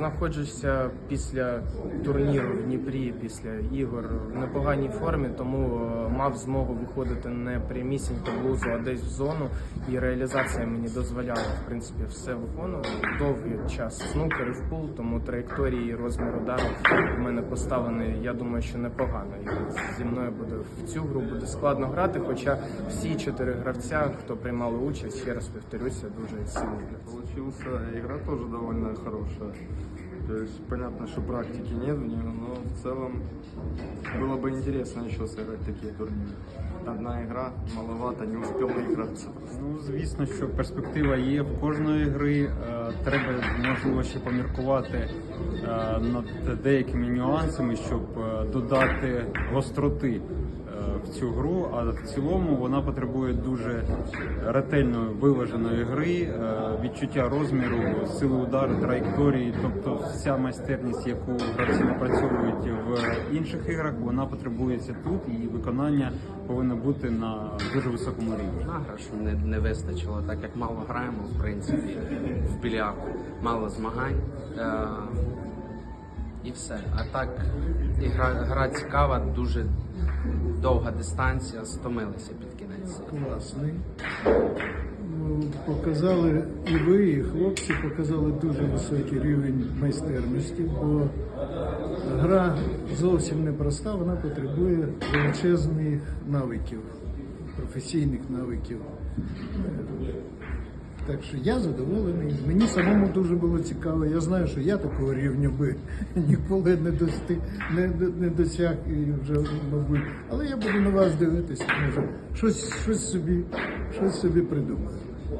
знаходжуся після турніру в Дніпрі, після ігор в непоганій формі, тому е, мав змогу виходити не прямісінько в лузу, а десь в зону. І реалізація мені дозволяла в принципі все виконувати. Довгий час снукер в пул, тому траєкторії і розмір удару в мене поставлений. Я думаю, що непогано. І зі мною буде в цю гру буде складно грати. Хоча всі чотири гравця, хто приймали участь, ще раз повторюся, дуже сильні гравці. Получился игра тоже довольно хорошая. То есть понятно, что практики нет в нее, но в целом было бы интересно еще сыграть такие турниры. Одна игра маловато, не успел наиграться. Ну, звісно, що перспектива є в кожної гри. Е, Треба можливо ще поміркувати е, над деякими нюансами, щоб е, додати гостроти е, в цю гру. А в цілому вона потребує дуже ретельно виваженої гри, е, відчуття розміру, сили удару, траєкторії. Тобто, вся майстерність, яку гравці напрацьовують в інших іграх, вона потребується тут, і виконання повинно бути на дуже високому рівні. Награшу не, не вистачило, так як мало граємо, в принципі, в більярд, мало змагань. І все. А так, і гра, гра цікава, дуже довга дистанція, стомилися під кінець. класний. Ну, Показали і ви, і хлопці показали дуже високий рівень майстерності, бо гра зовсім непроста, вона потребує величезних навиків, професійних навиків. Так що я задоволений. Мені самому дуже було цікаво. Я знаю, що я такого рівня би ніколи не достиг, не, не досяг і вже, мабуть. Але я буду на вас дивитися, може, щось, щось собі, щось собі придумаю.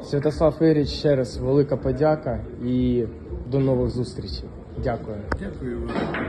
Святослав Іріч, ще раз велика подяка і до нових зустрічей. Дякую. Дякую вам.